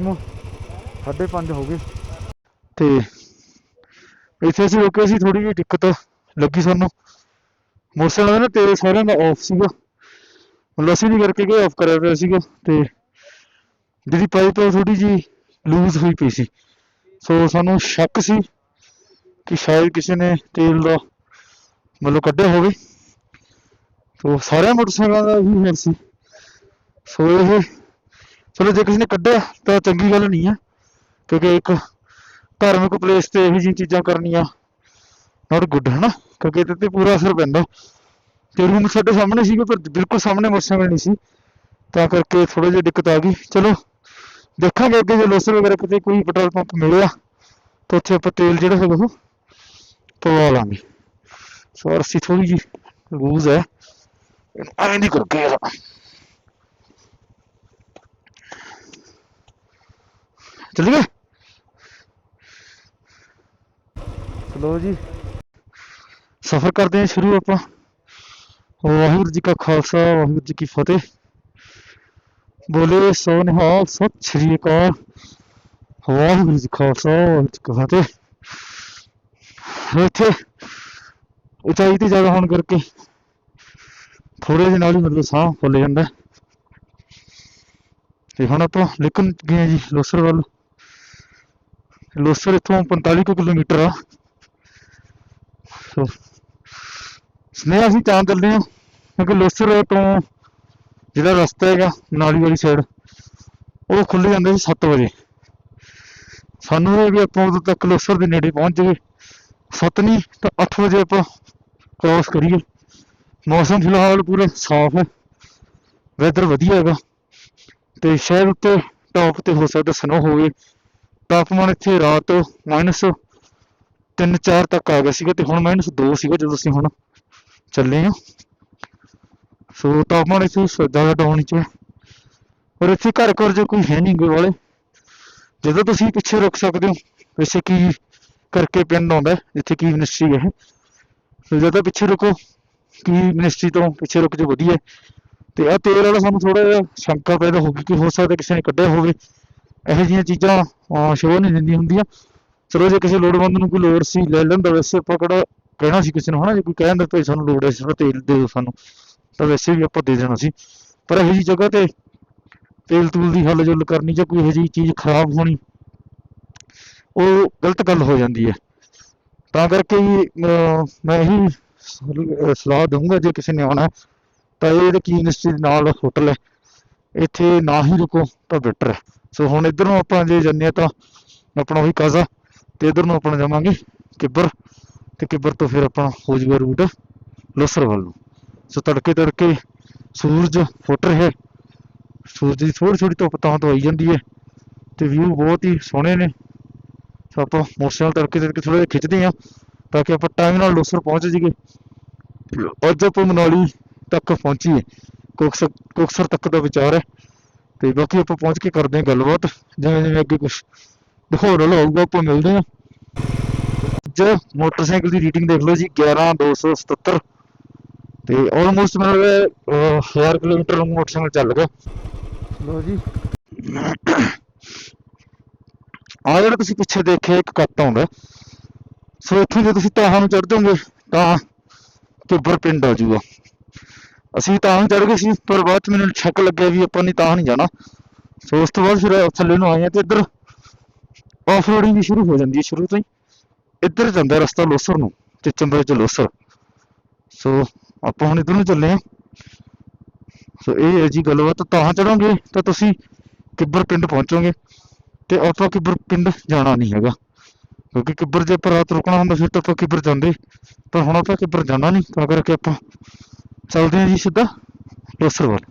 ਨੂੰ ਸਾਢੇ ਪੰਜ ਹੋ ਗਏ। ਤੇ ਇੱਥੇ ਅਸੀਂ ਰੁਕੇ ਸੀ ਥੋੜੀ ਜਿਹੀ ਦਿੱਕਤ ਲੱਗੀ ਸਾਨੂੰ। ਮੋਟਰਸਾਈਕਲ ਦਾ ਨਾ ਤੇਲ ਸਾਰਿਆਂ ਦਾ ਆਫ ਸੀਗਾ। ਮਤਲਬ ਅਸੀਂ ਨਹੀਂ ਕਰਕੇ ਗਏ ਆਫ ਕਰਿਆ ਪਿਆ ਸੀਗਾ। ਤੇ ਜਿਹੜੀ ਪਾਈਪ ਉਹ ਥੋੜੀ ਜੀ ਲੂਜ਼ ਹੋਈ ਪਈ ਸੀ। ਸੋ ਸਾਨੂੰ ਸ਼ੱਕ ਸੀ ਕਿ ਸ਼ਾਇਦ ਕਿਸੇ ਨੇ ਤੇਲ ਦਾ ਮਤਲਬ ਕੱਢਿਆ ਹੋਵੇ। ਸੋ ਸਾਰਿਆਂ ਮੋਟਰਸਾਈਕਲਾਂ ਦਾ ਹੀ ਹਾਲ ਸੀ। ਸੋ ਇਹ ਚਲੋ ਜੇ ਕਿਸੇ ਨੇ ਕੱਢਿਆ ਤਾਂ ਚੰਗੀ ਗੱਲ ਨਹੀਂ ਆ, ਕਿਉਂਕਿ ਇੱਕ ਧਾਰਮਿਕ ਪਲੇਸ ਤੇ ਇਹੋ ਜਿਹੀਆਂ ਚੀਜ਼ਾਂ ਕਰਨੀਆਂ ਨਾਟ ਗੁੱਡ ਹੈ ਨਾ ਕਿਉਂਕਿ ਇਹਦੇ ਤੇ ਪੂਰਾ ਅਸਰ ਪੈਂਦਾ। ਤੇ ਰੂਮ ਸਾਡੇ ਸਾਹਮਣੇ ਸੀਗੇ, ਪਰ ਬਿਲਕੁਲ ਸਾਹਮਣੇ ਮੋਟਰਸਾਈਕਲ ਨਹੀਂ ਸੀ। ਤਾਂ ਕਰਕੇ ਥੋੜਾ ਜਿਹੀ ਦਿੱਕਤ ਆ ਗਈ। ਚਲੋ, ਦੇਖਾਂਗੇ ਅੱਗੇ ਜੇ ਲੋਸਰ ਵਗੈਰਾ ਕਿਤੇ ਕੋਈ ਪੈਟਰੋਲ ਪੰਪ ਮਿਲਿਆ, ਤਾਂ ਉੱਥੇ ਆਪਾਂ ਤੇਲ ਜਿਹੜਾ ਹੈਗਾ ਉਹ ਪਵਾ ਲਾਂਗੇ। ਸੋ ਅਰਸੀ ਥੋੜੀ ਜੀ ਲੂਜ਼ ਹੈ। ਇਹਨੂੰ ਐਂ ਨਹੀਂ ਕਰਕੇ ਚੱਲੀਏ? ਚਲੋ ਜੀ। ਸਫ਼ਰ ਕਰਦੇ ਹਾਂ ਸ਼ੁਰੂ ਆਪਾਂ। ਵਾਹਿਗੁਰੂ ਜੀ ਕਾ ਖਾਲਸਾ ਵਾਹਿਗੁਰੂ ਜੀ ਕੀ ਫਤਿਹ। ਬੋਲੇ ਸੋ ਨਿਹਾਲ ਸਤਿ ਸ਼੍ਰੀ ਅਕਾਲ। ਵਾਹਿਗੁਰੂ ਜੀ ਕਾ ਖਾਲਸਾ ਵਾਹਿਗੁਰੂ ਜੀ ਕੀ ਫਤਿਹ। ਇੱਥੇ ਉਚਾਈ ਤੇ ਜ਼ਿਆਦਾ ਹੋਣ ਕਰਕੇ ਥੋੜੇ ਜਿਹੇ ਨਾਲ ਹੀ ਮਤਲਬ ਸਾਹ ਫੁੱਲ ਜਾਂਦਾ। ਤੇ ਹੁਣ ਆਪਾਂ ਨਿਕਲ ਗਏ ਜੀ ਲੋਸਰ ਵੱਲ। ਲੋਸਰ ਇੱਥੋਂ 45 ਕੁ ਕਿਲੋਮੀਟਰ ਆ। ਸੋ, ਸਨੇਹਾ ਅਸੀਂ ਤਾਂ ਚੱਲਦੇ ਹਾਂ ਕਿਉਂਕਿ ਲੋਸਰ ਤੋਂ ਜਿਹੜਾ ਰਸਤਾ ਹੈਗਾ ਨਾਲੀ ਵਾਲੀ ਸਾਈਡ ਉਹ ਖੁੱਲ ਜਾਂਦਾ ਸੀ 7 ਵਜੇ। ਸਾਨੂੰ ਇਹ ਵੀ ਆਪਾਂ ਉਦੋਂ ਤੱਕ ਲੋਸਰ ਦੇ ਨੇੜੇ ਪਹੁੰਚ ਜਾਵੇ 7 ਨਹੀਂ ਤਾਂ 8 ਵਜੇ ਆਪਾਂ ਕ੍ਰੋਸ ਕਰੀਏ। ਮੌਸਮ ਫਿਲਹਾਲ ਪੂਰਾ ਸਾਫ਼ ਹੈ। ਵੈਦਰ ਵਧੀਆ ਹੈਗਾ। ਤੇ ਸ਼ਹਿਰ ਉੱਤੇ ਟੌਪ ਤੇ ਹੋ ਸਕਦਾ ਸਨੋ ਹੋਵੇ। ਤਾਪਮਾਨ ਇੱਥੇ ਰਾਤ ਮਾਈਨਸ 3-4 ਤੱਕ ਆ ਗਿਆ ਸੀਗਾ ਤੇ ਹੁਣ ਮਾਈਨਸ 2 ਸੀਗਾ ਜਦੋਂ ਅਸੀਂ ਹੁਣ ਚੱਲੇ ਆ ਸੋ ਤਾਪਮਾਨ ਇੱਥੇ ਜ਼ਿਆਦਾ ਡਾਊਨ ਚ ਔਰ ਇੱਥੇ ਘਰ ਘਰ ਜੇ ਕੋਈ ਹੈ ਨਹੀਂ ਗੇ ਵਾਲੇ, ਜਦੋਂ ਤੁਸੀਂ ਪਿੱਛੇ ਰੁਕ ਸਕਦੇ ਹੋ ਵੈਸੇ ਕੀ ਕਰਕੇ ਪਿੰਡ ਆਉਂਦਾ ਜਿੱਥੇ ਕੀ ਮਿਨਿਸਟਰੀ ਹੈ ਸੋ ਜਦੋਂ ਪਿੱਛੇ ਰੁਕੋ, ਕੀ ਮਿਨਿਸਟਰੀ ਤੋਂ ਪਿੱਛੇ ਰੁਕ ਜੋ ਵਧੀਆ ਤੇ ਆ ਤੇਲ ਵਾਲਾ ਸਾਨੂੰ ਥੋੜਾ ਜਿਹਾ ਸ਼ੰਕਾ ਪੈਦਾ ਹੋ ਗਈ ਕਿ ਹੋ ਸਕਦਾ ਕਿਸੇ ਨੇ ਕੱਢਿਆ ਹੋਵੇ। ਇਹੋ ਜਿਹੀਆਂ ਚੀਜ਼ਾਂ ਸ਼ੋਅ ਨਹੀਂ ਦਿੰਦੀਆਂ ਹੁੰਦੀਆਂ। ਚਲੋ ਜੇ ਕਿਸੇ ਲੋੜਵੰਦ ਨੂੰ ਕੋਈ ਲੋੜ ਸੀ ਲੈ ਲੈਂਦਾ ਵੈਸੇ ਆਪਾਂ ਕਿਹੜਾ ਕਹਿਣਾ ਸੀ ਕਿਸੇ ਨੂੰ ਹਨਾ? ਜੇ ਕੋਈ ਕਹਿੰਦਾ ਭਾਈ ਸਾਨੂੰ ਲੋੜ ਹੈ ਸਿਰਫ ਤੇਲ ਦੇ ਦਿਓ ਸਾਨੂੰ ਤਾਂ ਵੈਸੇ ਵੀ ਆਪਾਂ ਦੇ ਦੇਣਾ ਸੀ। ਪਰ ਇਹੋ ਜਿਹੀ ਜਗ੍ਹਾ ਤੇ ਤੇਲ ਤੂਲ ਦੀ ਹੱਲ ਜੁਲ ਕਰਨੀ ਜਾਂ ਕੋਈ ਇਹੋ ਜਿਹੀ ਚੀਜ਼ ਖਰਾਬ ਹੋਣੀ ਉਹ ਗਲਤ ਗੱਲ ਹੋ ਜਾਂਦੀ ਹੈ। ਤਾਂ ਕਰਕੇ ਅਹ, ਮੈਂ ਇਹੀ ਸਲਾਹ ਦਊਂਗਾ ਜੇ ਕਿਸੇ ਨੇ ਆਉਣਾ ਤਾਂ ਇਹ ਕੀ ਇੰਡਸਟਰੀ ਦੇ ਨਾਲ ਹੋਟਲ ਹੈ ਇੱਥੇ ਨਾ ਹੀ ਰੁਕੋ ਤਾਂ ਬੈਟਰ ਹੈ। ਸੋ ਹੁਣ ਇੱਧਰ ਨੂੰ ਆਪਾਂ ਜੇ ਜੰਨੇ ਆ ਤਾਂ ਆਪਣਾ ਉਹੀ ਕਾਜ਼ਾ ਤੇ ਇੱਧਰ ਨੂੰ ਆਪਣਾ ਜਾਵਾਂਗੇ ਕਿੱਬਰ ਤੇ ਕਿੱਬਰ ਤੋਂ ਫਿਰ ਆਪਣਾ ਹੋ ਜਾਊਗਾ ਰੂਟ ਲੋਸਰ ਵੱਲ ਨੂੰ। ਸੋ ਤੜਕੇ ਤੜਕੇ ਸੂਰਜ ਫੁੱਟ ਰਿਹਾ ਸੂਰਜ ਦੀ ਥੋੜੀ ਥੋੜੀ ਧੁੱਪ ਤਾਂ ਤੋਂ ਆਈ ਜਾਂਦੀ ਹੈ ਤੇ ਵਿਊ ਬਹੁਤ ਹੀ ਸੋਹਣੇ ਨੇ। ਸੋ ਆਪਾਂ ਮੋਟਰਸਾਈਕਲ ਤੜਕੇ ਤੜਕੇ ਥੋੜਾ ਜਿਹਾ ਖਿੱਚਦੇ ਆ ਤਾਂ ਕਿ ਆਪਾਂ ਟਾਈਮ ਨਾਲ ਲੋਸਰ ਪਹੁੰਚ ਜਾਈਏ। ਅੱਜ ਆਪਾਂ ਮਨਾਲੀ ਤੱਕ ਪਹੁੰਚੀਏ। ਕੋਕਸਰ ਕੋਕਸਰ ਤੱਕ ਦਾ ਵਿਚਾਰ ਹੈ। ਤੇ ਬਾਕੀ ਆਪਾਂ ਪਹੁੰਚ ਕੇ ਕਰਦੇ ਹਾਂ ਗੱਲਬਾਤ ਜਿਵੇਂ ਜਿਵੇਂ ਅੱਗੇ ਕੁਝ ਦਿਖਾਉਣ ਹੋਊਗਾ ਆਪਾਂ ਮਿਲਦੇ ਹਾਂ। ਅੱਜ ਮੋਟਰਸਾਈਕਲ ਦੀ ਰੀਡਿੰਗ ਦੇਖ ਲਓ ਜੀ 11277 ਤੇ ਆਲਮੋਸਟ ਲੱਗਦਾ 1000 ਕਿਲੋਮੀਟਰ ਨੂੰ ਮੋਟਰਸਾਈਕਲ ਚੱਲ ਗਿਆ। ਲੋ ਜੀ। ਆ ਜਿਹੜਾ ਤੁਸੀਂ ਪਿੱਛੇ ਦੇਖਿਆ ਇੱਕ ਕੱਟ ਆਉਂਦਾ। ਸੋ ਇੱਥੋਂ ਜੇ ਤੁਸੀਂ ਤਾਹਾਂ ਨੂੰ ਚੜ੍ਹ ਜਾਓਗੇ ਤਾਂ ਕਿੱਬਰ ਪਿੰਡ ਆ ਜਾਊਗਾ ਅਸੀਂ ਤਾਂ ਚੜ੍ਹ ਗਏ ਸੀ, ਪਰ ਬਾਅਦ ਚ ਮੈਨੂੰ ਸ਼ੱਕ ਲੱਗਿਆ ਵੀ ਆਪਾਂ ਨੇ ਤਾਂ ਨਹੀਂ ਜਾਣਾ। ਸੋ ਉਸ ਤੋਂ ਬਾਅਦ ਫਿਰ ਥੱਲੇ ਨੂੰ ਆਏ ਆ ਤੇ ਇੱਧਰ ਆਫ ਰੋਡਿੰਗ ਵੀ ਸ਼ੁਰੂ ਹੋ ਜਾਂਦੀ ਹੈ, ਸ਼ੁਰੂ ਤੋਂ ਹੀ। ਇੱਧਰ ਜਾਂਦਾ ਰਸਤਾ ਲੋਸਰ ਨੂੰ, ਤੇ ਚੰਬੇ ਚ ਲੋਸਰ। ਸੋ ਆਪਾਂ ਹੁਣ ਇੱਧਰ ਨੂੰ ਚੱਲੇ ਆ ਸੋ ਇਹ ਹੈ ਜੀ ਗੱਲਬਾਤ, ਤਾਂ ਚੜੋਗੇ ਤਾਂ ਤੁਸੀਂ ਕਿੱਬਰ ਪਿੰਡ ਪਹੁੰਚੋਗੇ। ਤੇ ਆਪਾਂ ਕਿੱਬਰ ਪਿੰਡ ਜਾਣਾ ਨਹੀਂ ਹੈਗਾ। ਕਿਉਂਕਿ ਕਿੱਬਰ ਜੇ ਆਪਾਂ ਰਾਤ ਰੁਕਣਾ ਹੁੰਦਾ, ਫਿਰ ਤਾਂ ਆਪਾਂ ਕਿੱਬਰ ਜਾਂਦੇ। ਪਰ ਹੁਣ ਆਪਾਂ ਕਿੱਬਰ ਜਾਣਾ ਨਹੀਂ, ਤਾਂ ਕਰਕੇ ਆਪਾਂ ਚਲਦੇ ਹਾਂ ਜੀ ਸਿੱਧਾ ਲੋਸਰ ਵੱਲ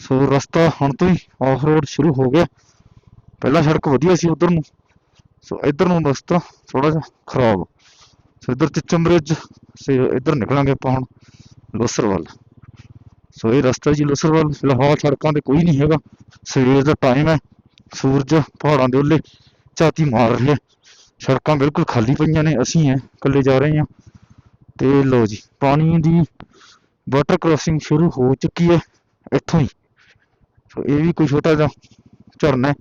ਸੋ ਰਸਤਾ ਹੁਣ ਤੋਂ ਹੀ ਆਫ ਰੋਡ ਸ਼ੁਰੂ ਹੋ ਗਿਆ। ਪਹਿਲਾਂ ਸੜਕ ਵਧੀਆ ਸੀ ਉਧਰ ਨੂੰ। ਸੋ ਇਧਰ ਨੂੰ ਰਸਤਾ ਥੋੜਾ ਜਿਹਾ ਖਰਾਬ। ਸੋ ਇੱਧਰ ਚਿੱਚਮ ਬ੍ਰਿਜ ਸੇ ਇੱਧਰ ਨਿਕਲਾਂਗੇ ਆਪਾਂ ਹੁਣ ਲੋਸਰ ਵੱਲ ਸੋ ਇਹ ਰਸਤਾ ਜੀ ਲੋਸਰ ਵੱਲ ਫਿਲਹਾਲ ਸੜਕਾਂ ਤੇ ਕੋਈ ਨਹੀਂ ਹੈਗਾ। ਸਵੇਰ ਦਾ ਟਾਈਮ ਹੈ। ਸੂਰਜ ਪਹਾੜਾਂ ਦੇ ਉੱਲੇ ਝਾਤੀ ਮਾਰ ਰਿਹਾ ਸੜਕਾਂ ਬਿਲਕੁਲ ਖਾਲੀ ਪਈਆਂ ਨੇ। ਅਸੀਂ ਐ ਇਕੱਲੇ ਜਾ ਰਹੇ ਹਾਂ। ਤੇ ਲੋ ਜੀ, ਪਾਣੀ ਦੀ ਵਾਟਰ ਕ੍ਰਾਸਿੰਗ ਸ਼ੁਰੂ ਹੋ ਚੁੱਕੀ ਹੈ ਇੱਥੋਂ ਹੀ। ਸੋ ਇਹ ਵੀ ਕੋਈ ਛੋਟਾ ਜਿਹਾ ਝਰਨਾ ਹੈ।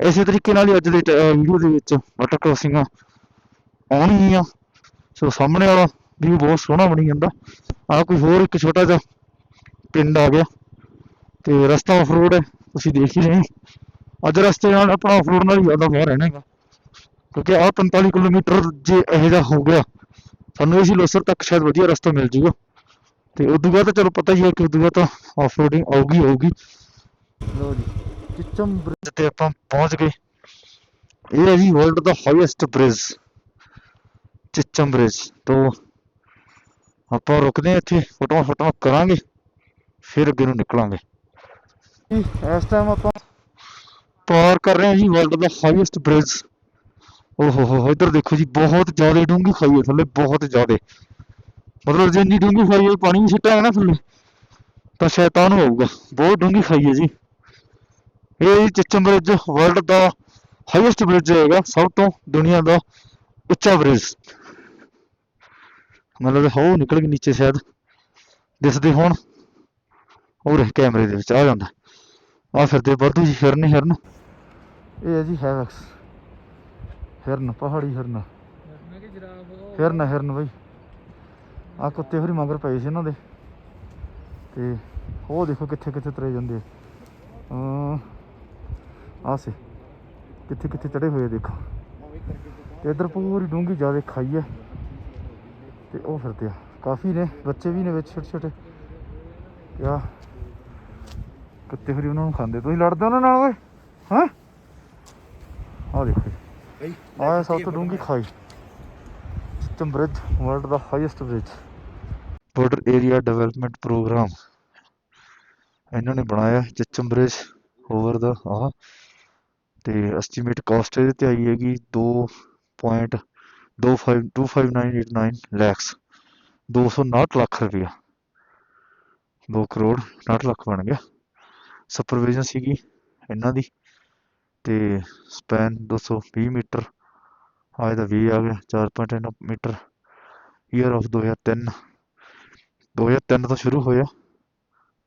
ਇਸੇ ਤਰੀਕੇ ਨਾਲ ਹੀ ਅੱਜ ਦੇ ਵੀਡੀਓ ਦੇ ਵਿੱਚ ਵਾਟਰ ਕ੍ਰੋਸਿੰਗਾਂ ਆਉਣਗੀਆਂ। ਸੋ ਸਾਹਮਣੇ ਵਾਲਾ ਵੀ ਬਹੁਤ ਸੋਹਣਾ ਬਣੀ ਜਾਂਦਾ। ਆ ਕੋਈ ਹੋਰ ਇੱਕ ਛੋਟਾ ਜਿਹਾ ਪਿੰਡ ਆ ਗਿਆ। ਤੇ ਰਸਤਾ ਆਫ ਰੋਡ ਹੈ, ਤੁਸੀਂ ਦੇਖ ਹੀ ਰਹੇ ਹੋ। ਅੱਜ ਰਸਤੇ ਨਾਲ ਆਪਣਾ ਆਫ ਰੋਡ ਨਾਲ ਹੀ ਜ਼ਿਆਦਾ ਬਾਹਰ ਰਹਿਣਾ ਹੈਗਾ। ਕਿਉਂਕਿ ਆਹ 45 ਕਿਲੋਮੀਟਰ ਜੇ ਇਹੋ ਜਿਹਾ ਹੋ ਗਿਆ, ਸਾਨੂੰ ਇਸੇ ਲੋਸਰ ਤੱਕ ਸ਼ਾਇਦ ਵਧੀਆ ਰਸਤਾ ਮਿਲ ਜੂਗਾ। ਤੇ ਉਦੋਂ ਬਾਅਦ ਤਾਂ ਚਲੋ ਪਤਾ ਹੀ ਹੈ ਕਿ ਉਦੋਂ ਬਾਅਦ ਤਾਂ ਆਫ ਰੋਡਿੰਗ ਆਊਗੀ ਆਊਗੀ। ਲੋ ਜੀ ਚਿਚਮ ਬ੍ਰਿਜ ਤੇ ਆਪਾਂ ਪਹੁੰਚ ਗਏ ਇਹ ਹੈ ਜੀ ਵਰਲਡ ਦਾ ਹਾਈਐਸਟ ਬ੍ਰਿਜ ਚਿਚਮ ਬ੍ਰਿਜ ਤੋਂ ਆਪਾਂ ਰੁਕਦੇ ਹਾਂ ਇੱਥੇ ਫੋਟੋਆਂ ਫੋਟੋਆਂ ਕਰਾਂਗੇ ਫਿਰ ਅੱਗੇ ਨੂੰ ਨਿਕਲਾਂਗੇ। ਇਸ ਟਾਈਮ ਆਪਾਂ ਪਾਰ ਕਰ ਰਹੇ ਹਾਂ ਜੀ ਵਰਲਡ ਦਾ ਹਾਈਐਸਟ ਬ੍ਰਿਜ ਓਹੋ ਹੋ ਹੋ ਇੱਧਰ ਦੇਖੋ ਜੀ ਬਹੁਤ ਜ਼ਿਆਦਾ ਡੂੰਘੀ ਖਾਈ ਹੈ ਥੱਲੇ ਬਹੁਤ ਜ਼ਿਆਦਾ। ਮਤਲਬ ਜੇ ਇੰਨੀ ਡੂੰਘੀ ਖਾਈ ਹੈ ਪਾਣੀ ਵੀ ਹੈ ਨਾ ਥੱਲੇ ਤਾਂ ਸ਼ੈਤਾਨ ਹੋਊਗਾ। ਬਹੁਤ ਡੂੰਘੀ ਖਾਈ ਹੈ ਜੀ। ਇਹ ਜੀ ਚਿਚਮ ਬ੍ਰਿਜ ਵਰਲਡ ਦਾ ਹਾਈਐਸਟ ਬ੍ਰਿਜ ਹੈਗਾ ਸਭ ਤੋਂ ਦੁਨੀਆ ਦਾ ਉੱਚਾ ਬ੍ਰਿਜ ਮਤਲਬ ਹੋ ਨਿਕਲ ਕੇ ਨੀਚੇ ਸ਼ਾਇਦ ਦਿਸਦੇ ਹੋਣ। ਉਹ ਰਹੇ ਕੈਮਰੇ ਦੇ ਵਿੱਚ ਆ ਜਾਂਦਾ। ਆ ਫਿਰਦੇ ਵਾਧੂ ਜੀ ਹਿਰਨ ਹੀ ਹਿਰਨ। ਇਹ ਹੈ ਜੀ ਹੈਵਕਸ ਹਿਰਨ ਪਹਾੜੀ ਹਿਰਨ। ਹਿਰਨ ਹਿਰਨ ਬਈ। ਆ ਕੁੱਤੇ ਹੋਰੀ ਮਗਰ ਪਏ ਸੀ ਇਹਨਾਂ ਦੇ। ਤੇ ਉਹ ਦੇਖੋ ਕਿੱਥੇ ਕਿੱਥੇ ਤਰੇ ਜਾਂਦੇ ਆ। ਆ ਸੇ ਕਿੱਥੇ ਕਿੱਥੇ ਚੜੇ ਹੋਏ ਆ ਦੇਖੋ। ਤੇ ਇਧਰ ਪੂਰੀ ਡੂੰਗੀ ਜ਼ਿਆਦਾ ਖਾਈ ਹੈ ਤੇ ਉਹ ਫਿਰਦੇ ਆ। ਕਾਫੀ ਨੇ ਬੱਚੇ ਵੀ ਨੇ ਵਿੱਚ ਛੋਟੇ ਛੋਟੇ। ਯਾ ਕੁੱਤੇ ਹੋਰੀ ਉਹਨਾਂ ਨੂੰ ਖਾਂਦੇ ਤੁਸੀਂ ਲੜਦੇ ਉਹਨਾਂ ਨਾਲ ਓਏ? ਹਾਂ? ਆ ਦੇਖੋ। ਆਹ ਸਭ ਤੋਂ ਡੂੰਗੀ ਖਾਈ। ਸਿਸਟਮ ਬ੍ਰਿਜ ਵਰਲਡ ਦਾ highest bridge border area development programme ਇਹਨਾਂ ਨੇ ਬਣਾਇਆ ਚਿਚਮ ਓਵਰ ਦਾ ਆਹ ਤੇ ਐਸਟੀਮੇਟ ਕਾਸਟ ਇਹਦੇ ਤੇ ਆਈ ਹੈਗੀ 2.252989 ਲੈਕਸ 259 ਲੱਖ ਰੁਪਇਆ। 2 ਕਰੋੜ 59 ਲੱਖ ਬਣ ਗਿਆ। ਸੁਪਰਵਿਜ਼ਨ ਸੀਗੀ ਇਹਨਾਂ ਦੀ ਤੇ ਸਪੈਨ 220 ਮੀਟਰ। ਆ ਇਹਦਾ 20 ਆ ਗਿਆ 4.9 ਮੀਟਰ। ਈਅਰ ਆਫ 2003 2003 ਤੋਂ ਸ਼ੁਰੂ ਹੋਇਆ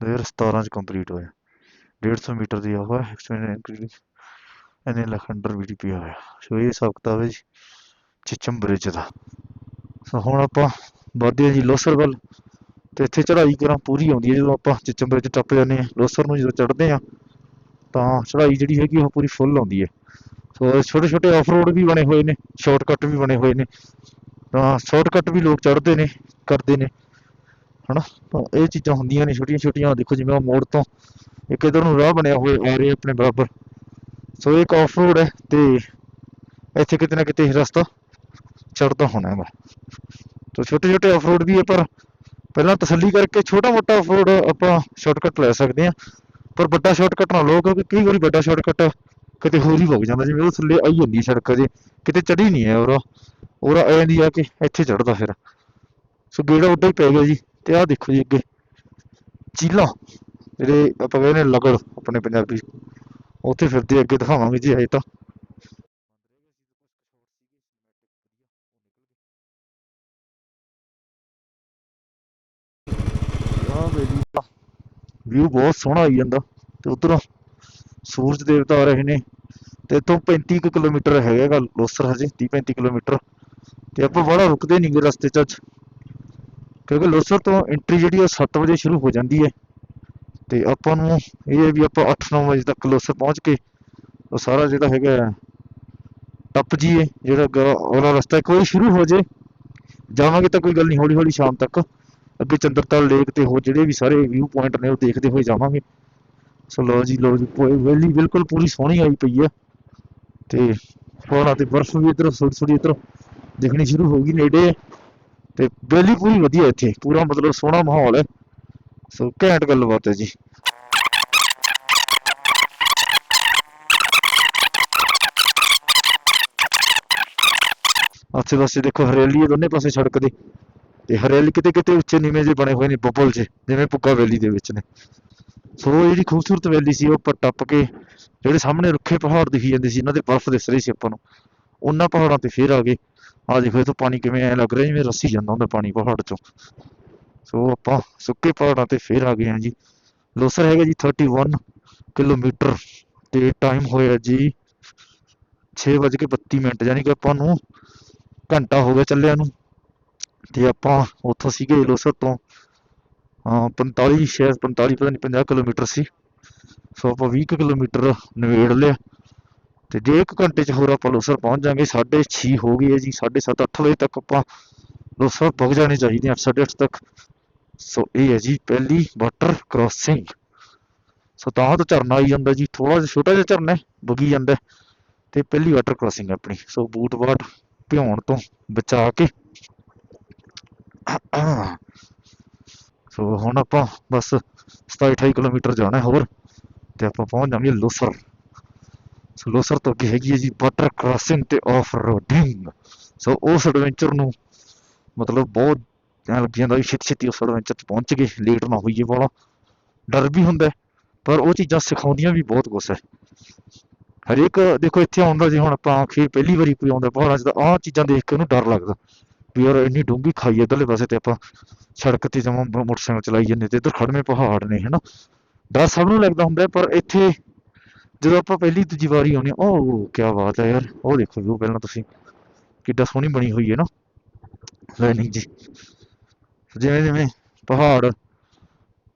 2017 ਚ ਕੰਪਲੀਟ ਹੋਇਆ। 150 ਮੀਟਰ ਦੀ ਆ ਹੋਇਆ ਐਕਸਪੈਂਡ ਇੰਕਰੀਜ਼ ਇਹਨੇ ਲੱਖ ਅੰਡਰ ਬੀਡੀਪੀ ਹੋਇਆ। ਸੋ ਇਹ ਹਿਸਾਬ ਕਿਤਾਬ ਹੈ ਜੀ, ਚਿਚਮ ਬ੍ਰਿਜ ਦਾ। ਸੋ ਹੁਣ ਆਪਾਂ ਵਧਦੇ ਹਾਂ ਜੀ ਲੋਸਰ ਵੱਲ। ਤੇ ਇੱਥੇ ਚੜ੍ਹਾਈ ਕਰਾਂ ਪੂਰੀ ਆਉਂਦੀ ਹੈ, ਜਦੋਂ ਆਪਾਂ ਚਿਚਮ ਬ੍ਰਿਜ ਟੱਪ ਜਾਂਦੇ ਹਾਂ, ਲੋਸਰ ਨੂੰ ਜਦੋਂ ਚੜ੍ਹਦੇ ਹਾਂ, ਤਾਂ ਚੜ੍ਹਾਈ ਜਿਹੜੀ ਹੈਗੀ ਉਹ ਪੂਰੀ ਫੁੱਲ ਆਉਂਦੀ ਹੈ। ਸੋ ਛੋਟੇ ਛੋਟੇ ਆਫ ਰੋਡ ਵੀ ਬਣੇ ਹੋਏ ਨੇ ਸ਼ਾਰਟਕਟ ਵੀ ਬਣੇ ਹੋਏ ਨੇ। ਤਾਂ ਸ਼ਾਰਟਕਟ ਵੀ ਲੋਕ ਚੜ੍ਹਦੇ ਨੇ, ਕਰਦੇ ਨੇ। ਹਨਾ? ਤਾਂ ਇਹ ਚੀਜ਼ਾਂ ਹੁੰਦੀਆਂ ਨੇ ਛੋਟੀਆਂ ਛੋਟੀਆਂ ਦੇਖੋ ਜਿਵੇਂ ਉਹ ਮੋੜ ਤੋਂ ਇੱਕ ਇਧਰ ਨੂੰ ਰਾਹ ਬਣਿਆ ਹੋਇਆ ਆ ਰਿਹਾ ਆਪਣੇ ਬਰਾਬਰ। ਸੋ ਇਹ ਇੱਕ ਆਫ ਰੋਡ ਹੈ ਤੇ ਇੱਥੇ ਕਿਤੇ ਨਾ ਕਿਤੇ ਰਸਤਾ ਚੜਦਾ ਹੋਣਾ ਹੈਗਾ ਤਾਂ ਛੋਟੇ ਛੋਟੇ ਆਫ ਰੋਡ ਵੀ ਹੈ ਪਰ ਪਹਿਲਾਂ ਤਸੱਲੀ ਕਰਕੇ ਛੋਟਾ ਮੋਟਾ ਆਫ ਰੋਡ ਆਪਾਂ ਸ਼ਾਰਟਕਟ ਲੈ ਸਕਦੇ ਹਾਂ। ਪਰ ਵੱਡਾ ਸ਼ਾਰਟਕਟ ਨਾ ਲਓ, ਕਿਉਂਕਿ ਕਈ ਵਾਰੀ ਵੱਡਾ ਸ਼ਾਰਟਕਟ ਕਿਤੇ ਹੋਰ ਹੀ ਵਗ ਜਾਂਦਾ। ਜਿਵੇਂ ਉਹ ਥੱਲੇ ਆਈ ਜਾਂਦੀ ਹੈ ਸੜਕ ਜੇ ਕਿਤੇ ਚੜੀ ਨਹੀਂ ਹੈ ਉਹਦਾ ਉਹਦਾ ਐ ਨਹੀਂ ਆ ਕਿ ਇੱਥੇ ਚੜਦਾ ਫਿਰ। ਸੋ ਗੇੜਾ ਉੱਡਾ ਹੀ ਪੈ ਗਿਆ ਜੀ। ਤੇ ਆਹ ਦੇਖੋ ਜੀ ਅੱਗੇ। ਚੀਲਾ। ਜਿਹੜੇ ਆਪਾਂ ਕਹਿੰਦੇ ਲਗੜ ਆਪਣੇ ਪੰਜਾਬੀ। ਉੱਥੇ ਫਿਰਦੇ ਅੱਗੇ ਦਿਖਾਵਾਂਗੇ ਜੀ ਅਜੇ ਤਾਂ। ਵਿਊ ਬਹੁਤ ਸੋਹਣਾ ਆਈ ਜਾਂਦਾ। ਤੇ ਉਧਰੋਂ ਸੂਰਜ ਦੇਵਤਾ ਆ ਰਹੇ ਨੇ। ਤੇ ਇੱਥੋਂ 35 ਕੁ ਕਿਲੋਮੀਟਰ ਹੈਗਾ ਲੋਸਰ ਹਜੇ 30 35 ਕਿਲੋਮੀਟਰ। ਤੇ ਆਪਾਂ ਬੜਾ ਰੁਕਦੇ ਨਹੀਂ ਗੇ ਰਸਤੇ 'ਚ ਅੱਜ। ਕਿਉਂਕਿ ਲੋਸਰ ਤੋਂ ਐਂਟਰੀ ਜਿਹੜੀ ਉਹ 7 ਵਜੇ ਸ਼ੁਰੂ ਹੋ ਜਾਂਦੀ ਹੈ। ਤੇ ਆਪਾਂ ਨੂੰ ਇਹ ਹੈ ਵੀ ਆਪਾਂ 8-9 ਵਜੇ ਤੱਕ ਲੋਸਰ ਪਹੁੰਚ ਕੇ ਉਹ ਸਾਰਾ ਜਿਹੜਾ ਹੈਗਾ ਟੱਪ ਜੀਏ ਜਿਹੜਾ ਗ- ਰਸਤਾ ਇੱਕ ਵਾਰੀ ਸ਼ੁਰੂ ਹੋ ਜੇ, ਜਾਵਾਂਗੇ ਤਾਂ ਕੋਈ ਗੱਲ ਨਹੀਂ ਹੌਲੀ ਹੌਲੀ ਸ਼ਾਮ ਤੱਕ ਅੱਗੇ ਚੰਦਰਤਾਲ ਲੇਕ ਤੇ ਹੋਰ ਜਿਹੜੇ ਵੀ ਸਾਰੇ ਵਿਊ ਪੁਆਇੰਟ ਨੇ ਉਹ ਦੇਖਦੇ ਹੋਏ ਜਾਵਾਂਗੇ। ਸੋ ਲੋ ਜੀ ਲੋ ਜੀ ਪੂਰੀ ਵੈਲੀ ਬਿਲਕੁਲ ਪੂਰੀ ਸੋਹਣੀ ਆਈ ਪਈ ਆ। ਤੇ ਪਹਾੜਾਂ ਤੇ ਬਰਫ਼ ਵੀ ਇਧਰ ਥੋੜੀ ਥੋੜੀ ਇਧਰ ਦਿਖਣੀ ਸ਼ੁਰੂ ਹੋ ਗਈ ਨੇੜੇ। ਤੇ ਵੈਲੀ ਪੂਰੀ ਵਧੀਆ ਇੱਥੇ, ਪੂਰਾ ਮਤਲਬ ਸੋਹਣਾ ਮਾਹੌਲ ਹੈ। ਸੋ ਘੈਂਟ ਗੱਲਬਾਤ ਹੈ ਜੀ। ਆਸੇ ਪਾਸੇ ਦੇਖੋ ਹਰਿਆਲੀ ਹੈ ਦੋਨੇ ਪਾਸੇ ਸੜਕ ਦੇ। ਤੇ ਹਰਿਆਲੀ ਕਿਤੇ ਕਿਤੇ ਉੱਚੇ ਨੀਵੇਂ ਜਿਹੇ ਬਣੇ ਹੋਏ ਨੇ ਬੱਬਲ 'ਚ ਜਿਵੇਂ ਪੁੱਗਾ ਵੈਲੀ ਦੇ ਵਿੱਚ ਨੇ। ਸੋ ਉਹ ਜਿਹੜੀ ਖੂਬਸੂਰਤ ਵੈਲੀ ਸੀ, ਉਹ ਉੱਪਰ ਟੱਪ ਕੇ ਜਿਹੜੇ ਸਾਹਮਣੇ ਰੁੱਖੇ ਪਹਾੜ ਦਿਖੀ ਜਾਂਦੇ ਸੀ, ਇਹਨਾਂ ਦੇ ਬਰਫ਼ ਦਿਸ ਰਹੀ ਸੀ ਆਪਾਂ ਨੂੰ। ਉਹਨਾਂ ਪਹਾੜਾਂ ਤੇ ਫੇਰ ਆ ਗਏ। ਆ ਦੇਖੋ, ਇਹ ਤੋਂ ਪਾਣੀ ਕਿਵੇਂ ਐ ਲੱਗ ਰਿਹਾ, ਜਿਵੇਂ ਰੱਸੀ ਜਾਂਦਾ ਹੁੰਦਾ ਪਾਣੀ ਪਹਾੜ ਚੋਂ। ਸੋ ਆਪਾਂ ਸੁੱਕੇ ਪਹਾੜਾਂ ਤੇ ਫੇਰ ਆ ਗਏ ਹਾਂ ਜੀ। ਲੋਸਰ ਹੈਗਾ ਜੀ 31 ਕਿਲੋਮੀਟਰ ਤੇ ਟਾਈਮ ਹੋਇਆ ਜੀ 6:32 ਮਿੰਟ, ਯਾਨੀ ਕਿ ਆਪਾਂ ਨੂੰ ਘੰਟਾ ਹੋ ਗਿਆ ਚੱਲਿਆ ਨੂੰ। ਤੇ ਆਪਾਂ ਉੱਥੋਂ ਸੀਗੇ ਲੋਸਰ ਤੋਂ, ਅਹ 45 ਸ਼ਾਇਦ 45 ਪਤਾ ਨਹੀਂ 50 ਕਿਲੋਮੀਟਰ ਸੀ। ਸੋ ਆਪਾਂ 20 ਕੁ ਕਿਲੋਮੀਟਰ ਨਵੇੜ ਲਿਆ। ਤੇ ਜੇ ਇੱਕ ਘੰਟੇ ਚ ਹੋਰ ਆਪਾਂ ਲੋਸਰ ਪਹੁੰਚ ਜਾਾਂਗੇ 6:30 ਹੋ ਗਈ ਹੈ ਜੀ 7:30 8 ਵਜੇ ਤੱਕ ਆਪਾਂ ਲੋਸਰ ਪਹੁੰਚ ਜਾਣੇ ਚਾਹੀਦੇ ਆ 8:30 ਤੱਕ। ਸੋ ਇਹ ਹੈ ਜੀ ਪਹਿਲੀ ਵਾਟਰ ਕ੍ਰਾਸਿੰਗ। ਸੋ ਤਾਂ ਤੋਂ ਝਰਨਾ ਆਈ ਜਾਂਦਾ ਜੀ ਥੋੜਾ ਜਿਹਾ ਛੋਟਾ ਜਿਹਾ ਝਰਨਾ ਹੈ, ਵਗੀ ਜਾਂਦਾ ਤੇ ਪਹਿਲੀ ਵਾਟਰ ਕ੍ਰਾਸਿੰਗ ਆਪਣੀ। ਸੋ ਬੂਟ ਬਾਟ ਭਿਉਣ ਤੋਂ ਬਚਾ ਕੇ। ਸੋ ਹੁਣ ਆਪਾਂ ਬਸ 27 28 ਕਿਲੋਮੀਟਰ ਜਾਣਾ ਹੋਰ ਤੇ ਆਪਾਂ ਪਹੁੰਚ ਜਾਵਾਂਗੇ ਲੋਸਰ। ਸੋ ਲੋਸਰ ਤੋਂ ਅੱਗੇ ਹੈਗੀ ਹੈ ਜੀ ਵਾਟਰ ਕ੍ਰਾਸਿੰਗ ਤੇ ਆਫ ਰੋਡਿੰਗ ਸੋ ਉਸ ਐਡਵੈਂਚਰ ਨੂੰ ਮਤਲਬ ਬਹੁਤ ਐਂ ਲੱਗੀ ਜਾਂਦਾ ਵੀ ਛੇਤੀ ਛੇਤੀ ਉਸ ਐਡਵੈਂਚਰ 'ਚ ਪਹੁੰਚ ਗਏ ਲੇਟ ਨਾ ਹੋਈਏ ਵਾਲਾ। ਡਰ ਵੀ ਹੁੰਦਾ ਪਰ ਉਹ ਚੀਜ਼ਾਂ ਸਿਖਾਉਂਦੀਆਂ ਵੀ ਬਹੁਤ ਕੁਛ ਹੈ। ਹਰੇਕ, ਦੇਖੋ ਇੱਥੇ ਆਉਂਦਾ ਜੇ ਹੁਣ ਆਪਾਂ ਖੇ ਪਹਿਲੀ ਵਾਰੀ ਕੋਈ ਆਉਂਦਾ ਪਹਾੜਾਂ 'ਚ ਤਾਂ ਆਹ ਚੀਜ਼ਾਂ ਦੇਖ ਕੇ ਉਹਨੂੰ ਡਰ ਲੱਗਦਾ। ਵੀ ਯਾਰ ਇੰਨੀ ਡੂੰਘੀ ਖਾਈ ਹੈ ਇੱਧਰਲੇ ਪਾਸੇ ਤੇ ਆਪਾਂ ਸੜਕ ਤੇ ਜਮਾਂ ਮੋਟਰਸਾਈਕਲ ਚਲਾਈ ਜਾਂਦੇ ਤੇ ਇੱਧਰ ਖੜਵੇਂ ਪਹਾੜ ਨੇ, ਹਨਾ। ਡਰ ਸਭ ਨੂੰ ਲੱਗਦਾ ਹੁੰਦਾ ਪਰ ਇੱਥੇ ਜਦੋਂ ਆਪਾਂ ਪਹਿਲੀ ਦੂਜੀ ਵਾਰੀ ਆਉਂਦੇ ਹਾਂ ਉਹ ਕੀ ਬਾਤ ਹੈ ਯਾਰ ਉਹ ਦੇਖੋ ਵੀ ਪਹਿਲਾਂ ਤੁਸੀਂ ਕਿੱਡਾ ਸੋਹਣੀ ਬਣੀ ਹੋਈ ਹੈ ਨਾ ਲਾਈਨਿੰਗ ਜੀ। ਜਿਵੇਂ ਜਿਵੇਂ ਪਹਾੜ,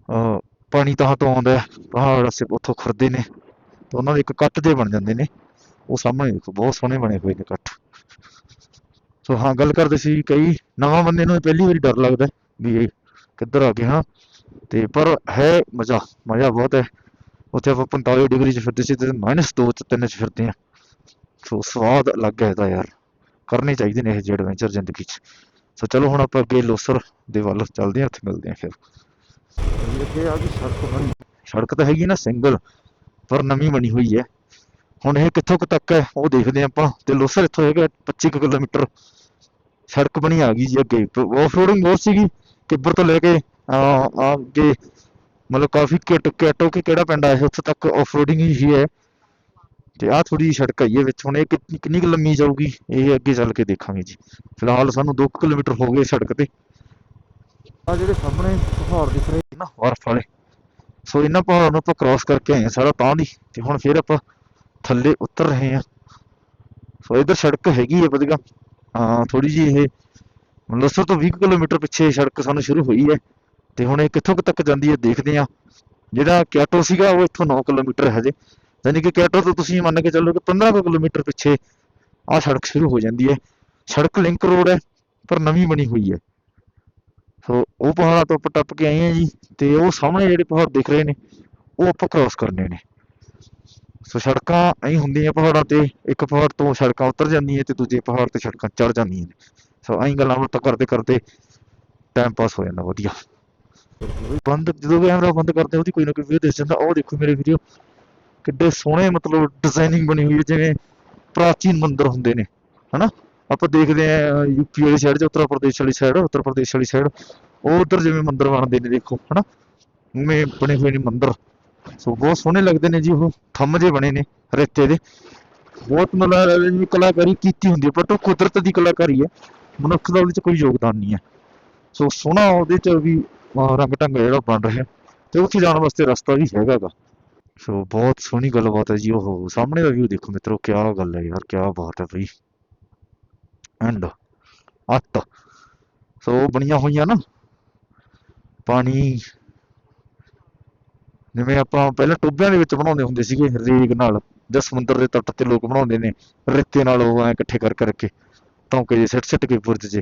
ਅਹ ਪਾਣੀ ਤਾਂ ਤੋਂ ਆਉਂਦਾ ਪਹਾੜ ਅਸੀਂ ਉੱਥੋਂ ਖੁਰਦੇ ਨੇ, ਤੇ ਉਹਨਾਂ ਦੇ ਇੱਕ ਕੱਟ ਜੇ ਬਣ ਜਾਂਦੇ ਨੇ, ਉਹ ਸਾਹਮਣੇ ਦੇਖੋ, ਬਹੁਤ ਸੋਹਣੇ ਬਣੇ ਹੋਏ ਨੇ ਕੱਟ। ਸੋ ਹਾਂ, ਗੱਲ ਕਰਦੇ ਸੀ ਕਈ ਨਵਾਂ ਬੰਦੇ ਨੂੰ ਪਹਿਲੀ ਵਾਰੀ ਡਰ ਲੱਗਦਾ ਵੀ ਇਹ ਕਿੱਧਰ ਆ ਗਏ, ਹਾਂ। ਤੇ ਪਰ ਹੈ ਮਜ਼ਾ ਮਜ਼ਾ ਬਹੁਤ ਹੈ। ਉੱਥੇ ਆਪਾਂ 45 ਡਿਗਰੀ 'ਚ ਫਿਰਦੇ ਸੀ ਤੇ -2 ਚ 3 'ਚ ਫਿਰਦੇ ਆ ਸੋ ਸਵਾਦ ਅਲੱਗ ਹੈ ਇਹਦਾ ਯਾਰ। ਕਰਨੇ ਚਾਹੀਦੇ ਨੇ ਇਹ ਜਿਹੇ ਐਡਵੈਂਚਰ ਜ਼ਿੰਦਗੀ 'ਚ। ਸੋ ਚਲੋ ਹੁਣ ਆਪਾਂ ਅੱਗੇ ਲੋਸਰ ਦੇ ਵੱਲ ਚੱਲਦੇ ਹਾਂ, ਉੱਥੇ ਮਿਲਦੇ ਹਾਂ ਫਿਰ। ਅੱਗੇ ਆ ਗਈ ਸੜਕ ਬਣੀ ਸੜਕ ਤਾਂ ਹੈਗੀ ਨਾ ਸਿੰਗਲ, ਪਰ ਨਵੀਂ ਬਣੀ ਹੋਈ ਹੈ। ਹੁਣ ਇਹ ਕਿੱਥੋਂ ਕੁ ਤੱਕ ਹੈ, ਉਹ ਦੇਖਦੇ ਹਾਂ ਆਪਾਂ। ਤੇ ਲੋਸਰ ਇੱਥੋਂ ਹੈਗਾ 25 ਕੁ ਕਿਲੋਮੀਟਰ। ਸੜਕ ਬਣੀ ਆ ਗਈ ਜੀ ਅੱਗੇ। ਆਫ ਰੋਡਿੰਗ ਬਹੁਤ ਸੀਗੀ, ਕਿੱਬਰ ਤੋਂ ਲੈ ਕੇ ਅੱਗੇ ਮਤਲਬ ਕਾਫੀ ਕਿਟ ਕਿ ਕਿਹੜਾ ਪਿੰਡ ਆ ਇਹ ਉੱਥੇ ਤੱਕ ਆਫ ਰੋਡਿੰਗ ਹੀ ਹੈ। ਤੇ ਆ ਥੋੜੀ ਜਿਹੀ ਸੜਕ ਆਈ ਹੈ ਵਿੱਚ ਹੁਣ ਇਹ ਕਿੰਨੀ ਕਿੰਨੀ ਕੁ ਲੰਮੀ ਜਾਊਗੀ ਇਹ ਅੱਗੇ ਚੱਲ ਕੇ ਦੇਖਾਂਗੇ ਜੀ। ਫਿਲਹਾਲ ਸਾਨੂੰ 2 ਕਿਲੋਮੀਟਰ ਹੋ ਗਏ ਸੜਕ ਤੇ। ਆ ਜਿਹੜੇ ਸਾਹਮਣੇ ਪਹਾੜ ਦਿਖ ਰਹੇ ਨੇ ਬਰਫ਼ ਵਾਲੇ। ਸੋ ਇਹਨਾਂ ਪਹਾੜਾਂ ਨੂੰ ਆਪਾਂ ਕ੍ਰਾਸ ਕਰਕੇ ਆਏ ਹਾਂ ਸਾਰਾ ਤਾਂ ਦੀ ਤੇ ਹੁਣ ਫਿਰ ਆਪਾਂ ਥੱਲੇ ਉਤਰ ਰਹੇ ਹਾਂ। ਸੋ ਇਧਰ ਸੜਕ ਹੈਗੀ ਹੈ ਵਧੀਆ। ਹਾਂ ਥੋੜੀ ਜੀ ਇਹ ਮਲਸਰ ਤੋਂ 20 ਕੁ ਕਿਲੋਮੀਟਰ ਪਿੱਛੇ ਸੜਕ ਸਾਨੂੰ ਸ਼ੁਰੂ ਹੋਈ ਹੈ। ਤੇ ਹੁਣ ਇਹ ਕਿੱਥੋਂ ਕੁ ਤੱਕ ਜਾਂਦੀ ਹੈ ਦੇਖਦੇ ਹਾਂ। ਜਿਹੜਾ ਕੈਟੋ ਸੀਗਾ, ਉਹ ਇੱਥੋਂ 9 ਕਿਲੋਮੀਟਰ ਹੈ ਜੇ ਯਾਨੀ ਕਿ ਕੈਟੋ ਤੋਂ ਤੁਸੀਂ ਮੰਨ ਕੇ ਚੱਲੋ ਕਿ 15 ਕੁ ਕਿਲੋਮੀਟਰ ਪਿੱਛੇ ਆਹ ਸੜਕ ਸ਼ੁਰੂ ਹੋ ਜਾਂਦੀ ਹੈ। ਸੜਕ ਲਿੰਕ ਰੋਡ ਹੈ, ਪਰ ਨਵੀਂ ਬਣੀ ਹੋਈ ਹੈ। ਸੋ ਉਹ ਪਹਾੜਾਂ ਤੋਂ ਆਪਾਂ ਟੱਪ ਕੇ ਆਏ ਹਾਂ ਜੀ, ਤੇ ਉਹ ਸਾਹਮਣੇ ਜਿਹੜੇ ਪਹਾੜ ਦਿਖ ਰਹੇ ਨੇ, ਉਹ ਆਪਾਂ ਕ੍ਰਾਸ ਕਰਨੇ ਨੇ। ਸੋ ਸੜਕਾਂ ਐਂ ਹੁੰਦੀਆਂ ਪਹਾੜਾਂ ਤੇ, ਇੱਕ ਪਹਾੜ ਤੋਂ ਸੜਕਾਂ ਉਤਰ ਜਾਂਦੀਆਂ ਤੇ ਦੂਜੇ ਪਹਾੜ ਤੇ ਸੜਕਾਂ ਚੜ ਜਾਂਦੀਆਂ ਨੇ। ਸੋ ਐਂ ਗੱਲਾਂ ਬਾਤਾਂ ਕਰਦੇ ਕਰਦੇ ਟਾਈਮ ਪਾਸ ਹੋ ਜਾਂਦਾ ਵਧੀਆ। ਬੰਦ, ਜਦੋਂ ਕੈਮਰਾ ਬੰਦ ਕਰਦੇ, ਉਹਦੀ ਕੋਈ ਨਾ ਕੋਈ ਵੀਡੀਓ ਦਿਸ ਜਾਂਦਾ। ਉਹ ਦੇਖੋ ਮੇਰੇ ਵੀਡੀਓ ਕਿੱਡੇ ਸੋਹਣੇ ਮਤਲਬ ਡਿਜ਼ਾਈਨਿੰਗ ਬਣੀ ਹੋਈ ਹੈ, ਜਿਵੇਂ ਪ੍ਰਾਚੀਨ ਮੰਦਿਰ ਹੁੰਦੇ ਨੇ, ਹਨਾ? ਆਪਾਂ ਦੇਖਦੇ ਆ ਯੂਪੀ ਵਾਲੀ ਸਾਈਡ 'ਚ ਉੱਤਰ ਪ੍ਰਦੇਸ਼ ਵਾਲੀ ਸਾਈਡ ਉੱਤਰ ਪ੍ਰਦੇਸ਼ ਵਾਲੀ ਸਾਈਡ ਉਹ ਉਧਰ ਜਿਵੇਂ ਮੰਦਿਰ ਬਣਦੇ ਨੇ, ਦੇਖੋ, ਹਨਾ? ਉਵੇਂ ਬਣੇ ਹੋਏ ਨੇ ਮੰਦਿਰ। ਸੋ ਬਹੁਤ ਸੋਹਣੇ ਲੱਗਦੇ ਨੇ ਜੀ, ਉਹ ਥੰਮ ਜੇ ਬਣੇ ਨੇ, ਰੇਤੇ ਦੇ। ਬਹੁਤ ਮਤਲਬ ਕਲਾਕਾਰੀ ਕੀਤੀ ਹੁੰਦੀ ਹੈ ਬਟ ਉਹ ਕੁਦਰਤ ਦੀ ਕਲਾਕਾਰੀ ਹੈ। ਮਨੁੱਖ ਦਾ ਉਹਦੇ 'ਚ ਕੋਈ ਯੋਗਦਾਨ ਨਹੀਂ ਹੈ। ਸੋ ਸੋਹਣਾ ਉਹਦੇ 'ਚ ਵੀ ਰੰਗ ਢੰਗ ਜਿਹੜਾ ਬਣ ਰਿਹਾ। ਤੇ ਉੱਥੇ ਜਾਣ ਵਾਸਤੇ ਰਸਤਾ ਵੀ ਹੈਗਾ ਸੋ ਬਹੁਤ ਸੋਹਣੀ ਗੱਲਬਾਤ ਹੈ ਜੀ ਉਹ। ਸਾਹਮਣੇ ਦਾ ਵਿਊ ਦੇਖੋ ਮਿੱਤਰੋ ਕੀ ਗੱਲ ਹੈ ਯਾਰ ਕੀ ਬਾਤ ਹੈ ਬਈ। ਐਂਡ ਅੱਤ। ਸੋ ਉਹ ਬਣੀਆਂ ਹੋਈਆਂ ਨਾ। ਪਾਣੀ। ਜਿਵੇਂ ਆਪਾਂ ਪਹਿਲਾਂ ਟੋਬਿਆਂ ਦੇ ਵਿੱਚ ਬਣਾਉਂਦੇ ਹੁੰਦੇ ਸੀਗੇ, ਰੇਗ ਨਾਲ। ਜਾਂ ਸਮੁੰਦਰ ਦੇ ਤੱਟ ਤੇ ਲੋਕ ਬਣਾਉਂਦੇ ਨੇ, ਰੇਤੇ ਨਾਲ ਉਹ ਐ ਇਕੱਠੇ ਕਰ ਕਰਕੇ। ਟੌਂਕੇ ਜੇ ਸਿੱਟ ਸਿੱਟ ਕੇ ਬੁਰਜ ਜੇ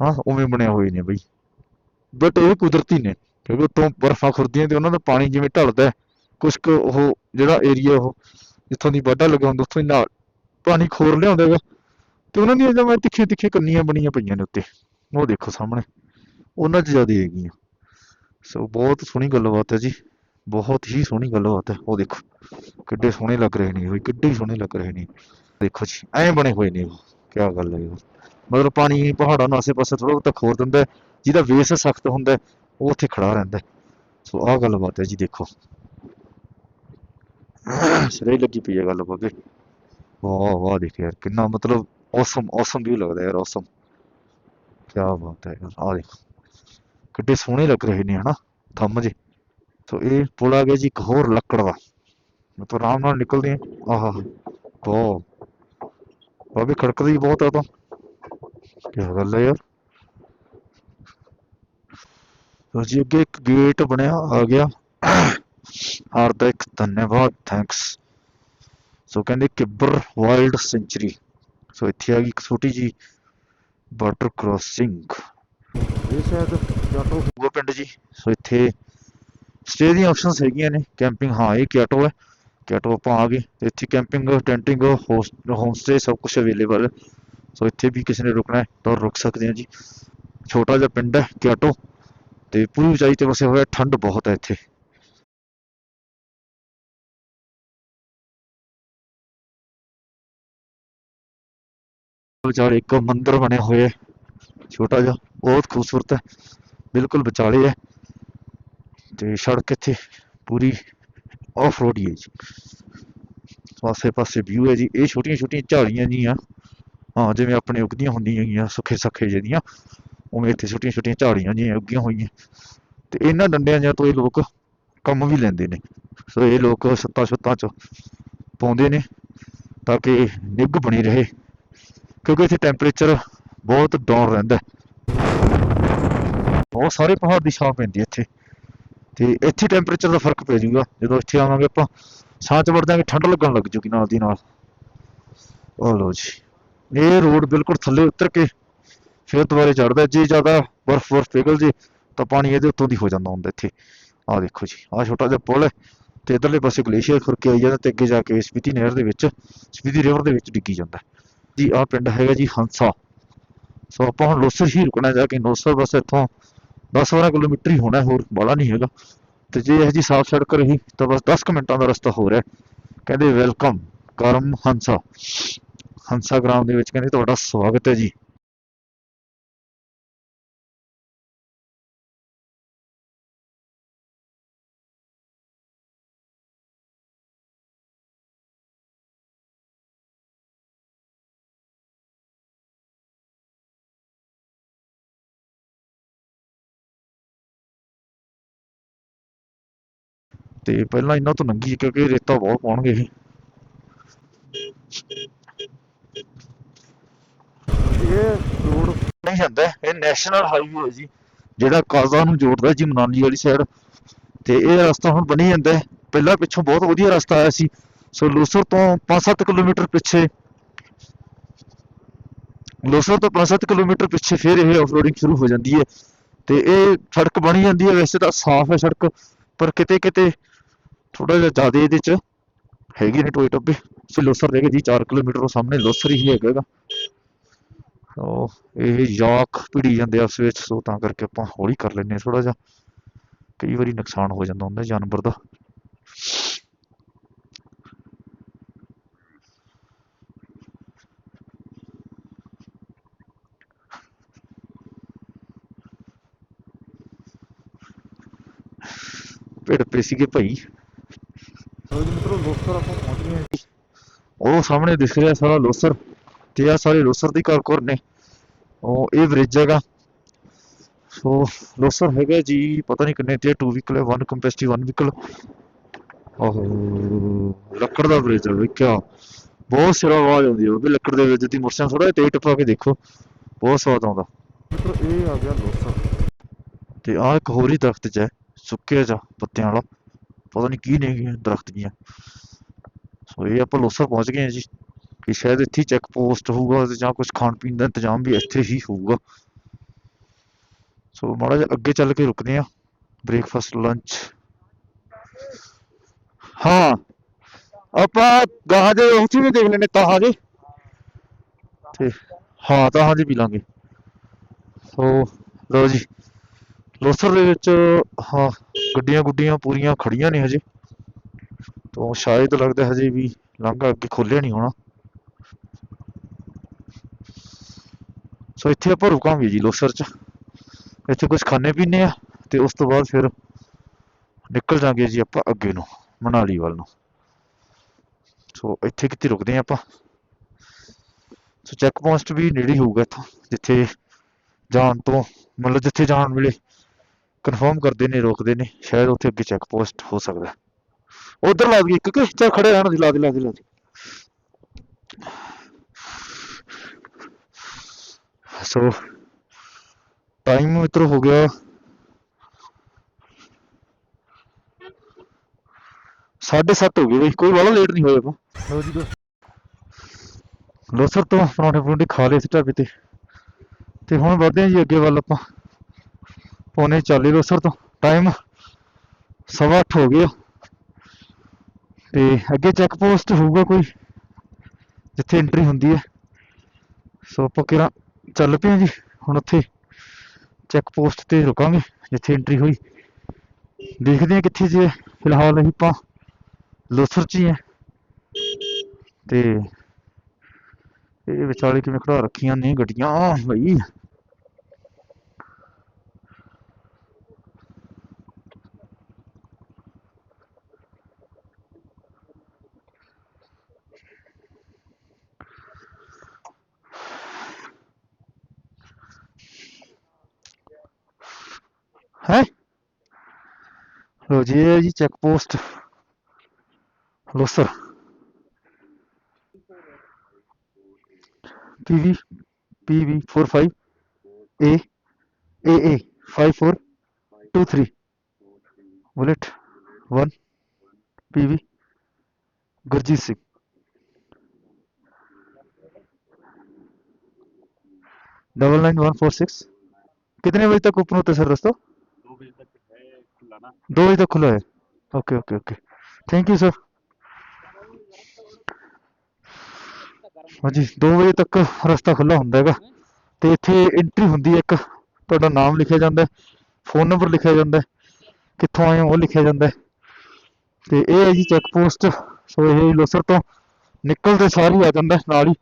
ਹਾਂ, ਉਵੇਂ ਬਣਿਆ ਹੋਏ ਨੇ ਬਈ। ਬਟ ਇਹ ਕੁਦਰਤੀ ਨੇ ਕਿਉਂਕਿ ਉੱਤੋਂ ਬਰਫ਼ਾਂ ਖੁਰਦੀਆਂ ਤੇ ਉਹਨਾਂ ਦਾ ਪਾਣੀ ਜਿਵੇਂ ਢਲਦਾ ਹੈ, ਕੁਛ ਕੁ ਉਹ ਜਿਹੜਾ ਏਰੀਆ ਉਹ ਜਿੱਥੋਂ ਦੀ ਵਾਢਾ ਲੱਗਾ ਉੱਥੋਂ ਹੀ ਨਾਲ ਪਾਣੀ ਖੋਰ ਲਿਆਉਂਦਾ ਹੈਗਾ। ਤੇ ਉਹਨਾਂ ਦੀਆਂ ਜਿਵੇਂ ਤਿੱਖੇ ਤਿੱਖੇ ਕੰਨੀਆਂ ਬਣੀਆਂ ਪਈਆਂ ਨੇ ਉੱਤੇ। ਉਹ ਦੇਖੋ ਸਾਹਮਣੇ ਉਹਨਾਂ 'ਚ ਜ਼ਿਆਦਾ ਹੈਗੀਆਂ। ਸੋ ਬਹੁਤ ਸੋਹਣੀ ਗੱਲਬਾਤ ਹੈ ਜੀ ਬਹੁਤ ਹੀ ਸੋਹਣੀ ਗੱਲਬਾਤ ਹੈ। ਉਹ ਦੇਖੋ ਕਿੱਡੇ ਸੋਹਣੇ ਲੱਗ ਰਹੇ ਨੇ ਉਹ ਕਿੱਡੇ ਸੋਹਣੇ ਲੱਗ ਰਹੇ ਨੇ। ਦੇਖੋ ਜੀ ਐਂ ਬਣੇ ਹੋਏ ਨੇ ਉਹ ਕੀ ਗੱਲ ਹੈ ਉਹ। ਮਤਲਬ ਪਾਣੀ ਪਹਾੜਾਂ ਨੂੰ ਆਸੇ-ਪਾਸੇ ਥੋੜਾ ਬਹੁਤਾ ਖੋਰ ਦਿੰਦਾ ਜਿਹਦਾ ਵੇਸ ਸਖਤ ਹੁੰਦਾ ਉਹ ਉੱਥੇ ਖੜਾ ਰਹਿੰਦਾ ਸੋ ਆਹ ਗੱਲਬਾਤ ਹੈ ਜੀ ਦੇਖੋ। ਸਿਰੇ ਲੱਗੀ ਪਈ ਹੈ ਗੱਲ ਬਾਬੇ। ਵਾਹ ਵਾਹ ਦੇਖ ਯਾਰ, ਕਿੰਨਾ ਮਤਲਬ ਔਸਮ ਔਸਮ ਵੀ ਲੱਗਦਾ ਯਾਰ ਔਸਮ ਕੀ ਬਾਤ ਹੈ ਯਾਰ, ਆਹ ਦੇਖੋ। ਕਿੱਡੇ ਸੋਹਣੇ ਲੱਗ ਰਹੇ ਨੇ, ਹਨਾ? ਥੰਮ ਜੇ ਸੋ ਇਹ ਪੁਲ ਆ ਗਿਆ ਜੀ ਇੱਕ ਹੋਰ ਲੱਕੜ ਦਾ। ਮਤਲਬ ਆਰਾਮ ਨਾਲ ਨਿਕਲਦੇ ਆ ਆਹਾ ਵਾਹ। ਬਾਬੇ ਖੜਕਦੀ ਬਹੁਤ ਆ ਤਾਂ। ਕੀ ਗੱਲ ਹੈ ਯਾਰ ਲਓ ਅੱਗੇ ਇੱਕ ਗੇਟ ਬਣਿਆ, ਆ ਗਿਆ। ਹਾਰਦਿਕ ਧੰਨਵਾਦ ਥੈਂਕਸ ਸੋ ਕਹਿੰਦੇ ਕਿੱਬਰ ਵਾਈਲਡ ਸੈਂਚਰੀ ਸੋ ਇੱਥੇ ਆ ਗਈ ਇੱਕ ਛੋਟੀ ਜੀ ਬਾਰਡਰ ਕ੍ਰਾਸਿੰਗ ਇਹ ਸ਼ਾਇਦ ਕਿਆਟੋ ਹੋਊਗਾ ਪਿੰਡ ਜੀ। ਸੋ ਇੱਥੇ ਸਟੇ ਦੀਆਂ ਆਪਸ਼ਨਸ ਹੈਗੀਆਂ ਨੇ। ਕੈਂਪਿੰਗ ਹਾਂ, ਇਹ ਕਿਆਟੋ ਹੈ। ਕਿਆਟੋ ਆਪਾਂ ਆ ਗਏ। ਇੱਥੇ ਕੈਂਪਿੰਗ ਟੈਂਟਿੰਗ ਹੋਮ ਸਟੇ ਸਭ ਕੁਝ ਅਵੇਲੇਬਲ ਹੈ। ਸੋ ਇੱਥੇ ਵੀ ਕਿਸੇ ਨੇ ਰੁਕਣਾ ਹੈ, ਤਾਂ ਰੁਕ ਸਕਦੇ ਆ ਜੀ। ਛੋਟਾ ਜਿਹਾ ਪਿੰਡ ਹੈ ਕਿਆਟੋ, ਤੇ ਪੂਰੀ ਉਚਾਈ ਤੇ ਵਸਿਆ ਹੋਇਆ ਠੰਡ ਬਹੁਤ ਹੈ ਇੱਥੇ। ਵਿਚਾਲੇ ਇੱਕ ਮੰਦਿਰ ਬਣੇ ਹੋਏ ਹੈ ਛੋਟਾ ਜਿਹਾ, ਬਹੁਤ ਖੂਬਸੂਰਤ ਹੈ, ਬਿਲਕੁਲ ਵਿਚਾਲੇ ਹੈ। ਤੇ ਸੜਕ ਇੱਥੇ ਪੂਰੀ ਆਫ ਰੋਡ ਹੀ ਹੈ ਜੀ। ਆਸੇ ਪਾਸੇ ਵਿਊ ਹੈ ਜੀ, ਇਹ ਛੋਟੀਆਂ ਛੋਟੀਆਂ ਝਾੜੀਆਂ ਜੀਆਂ। ਹਾਂ, ਜਿਵੇਂ ਆਪਣੇ ਉੱਗਦੀਆਂ ਹੁੰਦੀਆਂ ਹੈਗੀਆਂ ਸੁੱਖੇ ਸੱਖੇ ਜਿਹੜੀਆਂ, ਉਵੇਂ ਇੱਥੇ ਛੋਟੀਆਂ ਛੋਟੀਆਂ ਝਾੜੀਆਂ ਜਿਹੀਆਂ ਉੱਗੀਆਂ ਹੋਈਆਂ। ਤੇ ਇਹਨਾਂ ਡੰਡਿਆਂ ਜਾਂ ਤੋਂ ਇਹ ਲੋਕ ਕੰਮ ਵੀ ਲੈਂਦੇ ਨੇ। ਸੋ ਇਹ ਲੋਕ ਸੱਤਾ ਸੁੱਤਾਂ ਚ ਪਾਉਂਦੇ ਨੇ ਤਾਂ ਕਿ ਨਿੱਘ ਬਣੀ ਰਹੇ। ਕਿਉਂਕਿ ਇੱਥੇ ਟੈਂਪਰੇਚਰ ਬਹੁਤ ਡਾਊਨ ਰਹਿੰਦਾ ਬਹੁਤ ਸਾਰੇ ਪਹਾੜ ਦੀ ਛਾਂ ਪੈਂਦੀ ਹੈ ਇੱਥੇ। ਤੇ ਇੱਥੇ ਟੈਂਪਰੇਚਰ ਦਾ ਫ਼ਰਕ ਪੈ ਜਾਊਗਾ। ਜਦੋਂ ਇੱਥੇ ਆਵਾਂਗੇ ਆਪਾਂ ਸਾਹ ਚ ਵੜ ਜਾਾਂਗੇ, ਠੰਡ ਲੱਗਣ ਲੱਗ ਜੂਗੀ ਨਾਲ ਦੀ ਨਾਲ। ਉਹ ਲੋ ਜੀ। ਇਹ ਰੋਡ ਬਿਲਕੁਲ ਥੱਲੇ ਉਤਰ ਕੇ ਫਿਰ ਦੁਬਾਰੇ ਚੜਦਾ ਜੇ ਜ਼ਿਆਦਾ ਬਰਫ਼ ਬਰਫ਼ ਪਿਘਲ ਜੇ ਤਾਂ ਪਾਣੀ ਇਹਦੇ ਉੱਤੋਂ ਦੀ ਹੋ ਜਾਂਦਾ ਹੁੰਦਾ ਇੱਥੇ। ਆਹ ਦੇਖੋ ਜੀ, ਆਹ ਛੋਟਾ ਜਿਹਾ ਪੁਲ ਹੈ ਤੇ ਇਧਰਲੇ ਪਾਸੇ ਗਲੇਸ਼ੀਅਰ ਖੁਰ ਆਈ ਜਾਂਦਾ ਤੇ ਅੱਗੇ ਜਾ ਕੇ ਸਪੀਤੀ ਨਹਿਰ ਦੇ ਵਿੱਚ, ਸਪੀਤੀ ਰਿਵਰ ਦੇ ਵਿੱਚ ਡਿੱਗੀ ਜਾਂਦਾ ਜੀ, ਆਹ ਪਿੰਡ ਹੈਗਾ ਜੀ ਹੰਸਾ। ਸੋ ਆਪਾਂ ਹੁਣ ਲੋਸਰ ਹੀ ਰੁਕਣਾ ਜਾ ਕੇ ਲੋਸਰ ਬਸ ਇੱਥੋਂ 10-12 ਕਿਲੋਮੀਟਰ ਹੀ ਹੋਣਾ, ਹੋਰ ਬੜਾ ਨਹੀਂ ਹੈਗਾ। ਤੇ ਜੇ ਇਹ ਜੀ ਸਾਫ਼ ਸੜਕ ਰਹੀ ਤਾਂ ਬਸ 10 ਕੁ ਮਿੰਟਾਂ ਦਾ ਰਸਤਾ ਹੋ ਰਿਹਾ ਕਹਿੰਦੇ ਵੈਲਕਮ ਕਰਮ ਹੰਸਾ। ਹੰਸਾਗ੍ਰਾਮ ਦੇ ਵਿੱਚ ਕਹਿੰਦੇ ਤੁਹਾਡਾ ਸਵਾਗਤ ਹੈ ਜੀ। ਤੇ ਪਹਿਲਾਂ ਇਹਨਾਂ ਤੋਂ ਲੰਘੀ ਕਿਉਂਕਿ ਰੇਤਾ ਬਹੁਤ ਪਾਉਣਗੇ ਇਹ। ਇਹ ਰੋਡ ਨਹੀਂ ਜਾਂਦਾ, ਇਹ ਨੈਸ਼ਨਲ ਹਾਈਵੇ ਹੈ ਜੀ। ਜਿਹੜਾ ਕਾਜ਼ਾ ਨੂੰ ਜੋੜਦਾ ਜੀ ਮਨਾਲੀ ਵਾਲੀ ਸਾਈਡ ਤੇ ਇਹ ਰਸਤਾ ਹੁਣ ਬਣੀ ਜਾਂਦਾ ਪਹਿਲਾਂ ਪਿੱਛੋਂ ਬਹੁਤ ਵਧੀਆ ਰਸਤਾ ਆਇਆ ਸੀ। ਸੋ ਲੋਸਰ ਤੋਂ 5-7 ਕਿਲੋਮੀਟਰ ਪਿੱਛੇ, ਲੋਸਰ ਤੋਂ 5-7 ਕਿਲੋਮੀਟਰ ਪਿੱਛੇ ਫਿਰ ਇਹ ਆਫਰੋਡਿੰਗ ਸ਼ੁਰੂ ਹੋ ਜਾਂਦੀ ਹੈ। ਤੇ ਇਹ ਸੜਕ ਬਣੀ ਜਾਂਦੀ ਹੈ। ਵੈਸੇ ਤਾਂ ਸਾਫ਼ ਹੈ ਸੜਕ, ਪਰ ਕਿਤੇ ਕਿਤੇ ਥੋੜਾ ਜਿਹਾ ਜ਼ਿਆਦਾ ਇਹਦੇ ਚ ਹੈਗੀ ਨੇ ਟੋਏ ਟੱਬੇ ਸੋ ਲੋਸਰ ਰਹਿ ਗਿਆ ਜੀ 4 ਕਿਲੋਮੀਟਰ ਉਹ ਸਾਹਮਣੇ ਲੋਸਰ ਹੀ ਹੈਗਾ ਸੋ ਇਹ ਯਾਕ ਭਿੜੀ ਜਾਂਦੇ ਆ ਉਸ ਵਿੱਚ ਸੋ ਤਾਂ ਕਰਕੇ ਆਪਾਂ ਹੌਲੀ ਕਰ ਲੈਂਦੇ ਹਾਂ ਥੋੜਾ ਜਿਹਾ। ਕਈ ਵਾਰੀ ਨੁਕਸਾਨ ਹੋ ਜਾਂਦਾ ਹੁੰਦਾ ਜਾਨਵਰ ਦਾ। ਭਿੜ ਪਏ ਸੀਗੇ ਭਾਈ। ਸੋ ਜੀ ਮਿੱਤਰੋ ਲੋਸਰ ਆਪਾਂ ਪਹੁੰਚ ਗਏ ਹਾਂ ਜੀ। ਉਹ ਸਾਹਮਣੇ ਦਿਖ ਰਿਹਾ ਸਾਰਾ ਲੋਸਰ। ਤੇ ਆ ਸਾਰੇ ਲੋਸਰ ਦੀ ਘਰ ਨੇ। ਉਹ ਇਹ ਬ੍ਰਿਜ ਹੈਗਾ। ਸੋ ਲੋਸਰ ਹੈਗਾ ਜੀ ਪਤਾ ਨਹੀਂ ਕਿੰਨੇ ਤੇ 2 ਵਹੀਕਲ ਹੈ 1 ਕੰਪੈਸਿਟੀ 1 ਵਹੀਕਲ ਓਹੋ ਲੱਕੜ ਦਾ ਬ੍ਰਿਜ ਹੈ ਵੇਖਿਆ। ਬਹੁਤ ਸਿਰਾ ਆਵਾਜ਼ ਆਉਂਦੀ ਹੈ ਉਹ ਵੀ ਲੱਕੜ ਦੇ ਵਿੱਚ ਦੀ ਮੁਰਸਿਆਂ ਥੋੜਾ ਜਿਹਾ ਤੇਜ਼ ਟਪਾ ਕੇ ਦੇਖੋ। ਬਹੁਤ ਸਵਾਦ ਆਉਂਦਾ। ਮਿੱਤਰੋ ਇਹ ਆ ਗਿਆ ਲੋਸਰ। ਤੇ ਆ ਇੱਕ ਹੋਰ ਹੀ ਦਰਖਤ ਚ ਹੈ ਸੁੱਕਿਆ ਜਾ ਪੱਤਿਆਂ ਵਾਲਾ। ਪਤਾ ਨਹੀਂ ਕੀ ਨੇ ਦਰਖਤ ਜੀਆਂ। ਸੋ ਇਹ ਆਪਾਂ ਲੋਸਰ ਪਹੁੰਚ ਗਏ ਹਾਂ ਜੀ। ਕਿ ਸ਼ਾਇਦ ਇੱਥੇ ਚੈੱਕ ਪੋਸਟ ਹੋਊਗਾ ਤੇ ਜਾਂ ਕੁਝ ਖਾਣ ਪੀਣ ਦਾ ਇੰਤਜ਼ਾਮ ਵੀ ਇੱਥੇ ਹੀ ਹੋਊਗਾ। ਸੋ ਮਾੜਾ ਜਿਹਾ ਅੱਗੇ ਚੱਲ ਕੇ ਰੁਕਦੇ ਆ ਬ੍ਰੇਕਫਾਸਟ ਲੰਚ ਹਾਂ। ਆਪਾਂ ਗਾਹਾਂ ਦੇ ਉੱਥੇ ਵੀ ਦੇਖ ਲੈਣੇ ਤਾਹਾਂ ਦੇ ਤੇ ਹਾਂ ਤਾਹਾਂ ਦੇ ਪੀ ਲਾਂਗੇ। ਸੋ ਲਓ ਜੀ। ਲੋਸਰ ਦੇ ਵਿੱਚ, ਹਾਂ, ਗੱਡੀਆਂ ਗੁੱਡੀਆਂ ਪੂਰੀਆਂ ਖੜੀਆਂ ਨੇ ਹਜੇ। ਤੋਂ ਸ਼ਾਇਦ ਲੱਗਦਾ ਹਜੇ ਵੀ ਲਾਂਘਾ ਅੱਗੇ ਖੋਲਿਆ ਨਹੀਂ ਹੋਣਾ। ਸੋ ਇੱਥੇ ਆਪਾਂ ਰੁਕਾਂਗੇ ਜੀ, ਲੋਸਰ ਚ। ਇੱਥੇ ਕੁਝ ਖਾਣੇ ਪੀਣੇ ਆ ਤੇ ਉਸ ਤੋਂ ਬਾਅਦ ਫਿਰ ਨਿਕਲ ਜਾਾਂਗੇ ਜੀ ਆਪਾਂ ਅੱਗੇ ਨੂੰ ਮਨਾਲੀ ਵੱਲ ਨੂੰ। ਸੋ ਇੱਥੇ ਕਿਤੇ ਰੁਕਦੇ ਆ ਆਪਾਂ। ਸੋ ਚੈੱਕ ਪੋਸਟ ਵੀ ਨੇੜੇ ਹੋਊਗਾ ਇੱਥੋਂ, ਜਿੱਥੇ ਜਾਣ ਤੋਂ, ਮਤਲਬ ਜਿੱਥੇ ਜਾਣ ਵੇਲੇ ਕਨਫਰਮ ਕਰਦੇ ਨੇ, ਰੋਕਦੇ ਨੇ, ਸ਼ਾਇਦ ਉੱਥੇ ਅੱਗੇ ਚੈੱਕ ਪੋਸਟ ਹੋ ਸਕਦਾ। ਹੈ। ਉਧਰ ਲਾ ਦਈਏ ਕਿਉਂਕਿ ਚੱਲ ਖੜੇ ਰਹਿਣ ਦੀ, ਲਾ ਦੇ ਲਾ ਦੇ ਲਾ ਦੇ। ਸੋ ਟਾਈਮ ਮਿੱਤਰੋ ਹੋ ਗਿਆ। ਸਾਢੇ ਸੱਤ ਹੋ ਗਏ ਬਈ ਕੋਈ ਵਾਲਾ ਲੇਟ ਨਹੀਂ ਹੋਏ ਆਪਾਂ। ਲੋ ਜੀ ਲੋਸਰ ਤੋਂ ਪਰੌਂਠੇ ਪਰੌਂਠੇ ਖਾ ਲਏ ਸੀ ਢਾਬੇ ਤੇ। ਤੇ ਹੁਣ ਵਧਦੇ ਹਾਂ ਜੀ ਅੱਗੇ ਵੱਲ ਆਪਾਂ। ਪੌਣੇ ਚਾਲੀ ਲੋਸਰ ਤੋਂ ਟਾਈਮ ਸਵਾ ਅੱਠ ਹੋ ਗਿਆ। ਤੇ ਅੱਗੇ ਚੈੱਕ ਪੋਸਟ ਹੋਊਗਾ ਕੋਈ ਜਿੱਥੇ ਐਂਟਰੀ ਹੁੰਦੀ ਹੈ। ਸੋ ਆਪਾਂ ਕਿਹੜਾ ਚੱਲ ਪਏ ਹਾਂ ਜੀ, ਹੁਣ ਉੱਥੇ ਚੈੱਕ ਪੋਸਟ ਤੇ ਰੁਕਾਂਗੇ, ਜਿੱਥੇ ਐਂਟਰੀ ਹੋਈ। ਦੇਖਦੇ ਹਾਂ ਕਿੱਥੇ ਜੇ ਫਿਲਹਾਲ ਅਸੀਂ ਆਪਾਂ ਲੋਸਰ ਚ ਹੀ ਹੈ। ਤੇ ਇਹ ਵਿਚਾਲੇ ਕਿਵੇਂ ਖੜਾ ਰੱਖੀਆਂ ਨੇ ਗੱਡੀਆਂ, ਬਈ। है? लो जी जी check post low sir PV PV four five A A A five four two three bullet one PV Gurjeet Singh double nine one four six कितने बजे तक ओपन होते सर दोस्तों? ना दो बजे तक खुला है okay okay okay thank you sir ਹਾਂਜੀ 2 ਵਜੇ ਤੱਕ ਰਸਤਾ ਖੁੱਲਾ ਹੁੰਦਾ ਹੈਗਾ ਤੇ ਇੱਥੇ ਐਂਟਰੀ ਹੁੰਦੀ ਹੈ ਇੱਕ ਤੁਹਾਡਾ ਨਾਮ ਲਿਖਿਆ ਜਾਂਦਾ ਫੋਨ ਨੰਬਰ ਲਿਖਿਆ ਜਾਂਦਾ ਹੈ, ਕਿੱਥੋਂ ਆਏ ਹੋ ਉਹ ਲਿਖਿਆ ਜਾਂਦਾ ਹੈ। ਤੇ ਇਹ ਹੈ ਜੀ ਚੈੱਕ ਪੋਸਟ ਸੋ ਇਹ ਲੋਸਰ ਤੋਂ ਨਿਕਲਦੇ ਸਾਰ ਹੀ ਆ ਜਾਂਦਾ ਹੈ ਨਾਲ ਹੀ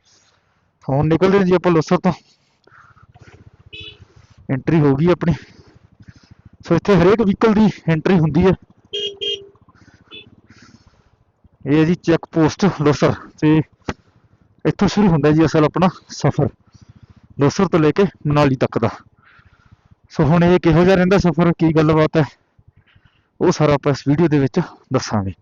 ਹੁਣ ਨਿਕਲਦੇ ਹਾਂ ਜੀ ਆਪਾਂ ਲੋਸਰ ਤੋਂ ਐਂਟਰੀ ਹੋ ਗਈ ਆਪਣੀ ਸੋ ਇੱਥੇ ਹਰੇਕ ਵਹੀਕਲ ਦੀ ਐਂਟਰੀ ਹੁੰਦੀ ਹੈ। ਇਹ ਹੈ ਜੀ ਚੈੱਕ ਪੋਸਟ ਲੋਸਰ ਤੇ ਇੱਥੋਂ ਸ਼ੁਰੂ ਹੁੰਦਾ ਜੀ ਅਸਲ ਆਪਣਾ ਸਫ਼ਰ ਲੋਸਰ ਤੋਂ ਲੈ ਕੇ ਮਨਾਲੀ ਤੱਕ ਦਾ। ਸੋ ਹੁਣ ਇਹ ਕਿਹੋ ਜਿਹਾ ਰਹਿੰਦਾ ਸਫ਼ਰ, ਕੀ ਗੱਲਬਾਤ ਹੈ, ਉਹ ਸਾਰਾ ਆਪਾਂ ਇਸ ਵੀਡੀਓ ਦੇ ਵਿੱਚ ਦੱਸਾਂਗੇ।